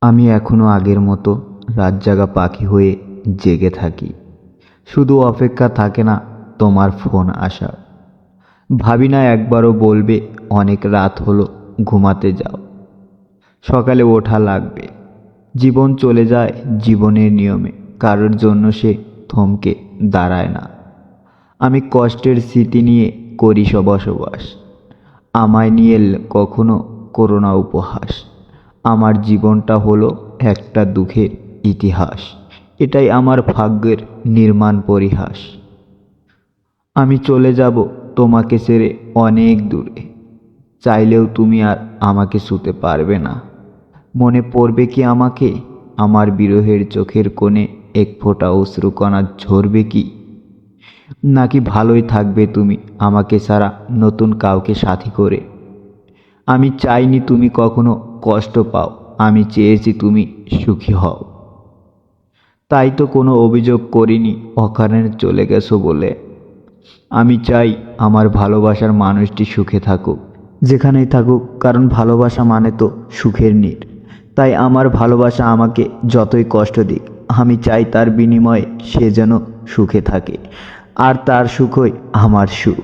আমি এখনও আগের মতো রাত জাগা পাখি হয়ে জেগে থাকি। শুধু অপেক্ষা থাকে না তোমার ফোন আসার। ভাবি না একবারও বলবে, অনেক রাত হলো, ঘুমাতে যাও। সকালে ওঠা লাগবে। জীবন চলে যায় জীবনের নিয়মে, কারোর জন্য সে থমকে দাঁড়ায় না। আমি কষ্টের স্মৃতি নিয়ে করি সব বসবাস আমায় নিয়ে কখনো করোনা উপহাস। আমার জীবনটা হলো একটা দুঃখের ইতিহাস। এটাই আমার ভাগ্যের নির্মাণ পরিহাস। আমি চলে যাব তোমাকে ছেড়ে অনেক দূরে। চাইলেও তুমি আর আমাকে শুতে পারবে না। মনে পড়বে কি আমাকে? আমার বিরহের চোখের কোণে এক ফোঁটা অশ্রুকণা ঝরবে কি? নাকি ভালোই থাকবে তুমি আমাকে ছাড়া নতুন কাউকে সাথী করে? আমি চাইনি তুমি কখনো কষ্ট পাও, আমি চেয়েছি তুমি সুখী হও। তাই তো কোনো অভিযোগ করিনি, অকারণে চলে গেছো বলে। আমি চাই আমার ভালোবাসার মানুষটি সুখে থাকুক। যেখানেই থাকুক, কারণ ভালোবাসা মানে তো সুখের নীড় তাই আমার ভালোবাসা আমাকে যতই কষ্ট দিক, আমি চাই তার বিনিময়ে সে যেন সুখে থাকে, আর তার সুখই আমার সুখ।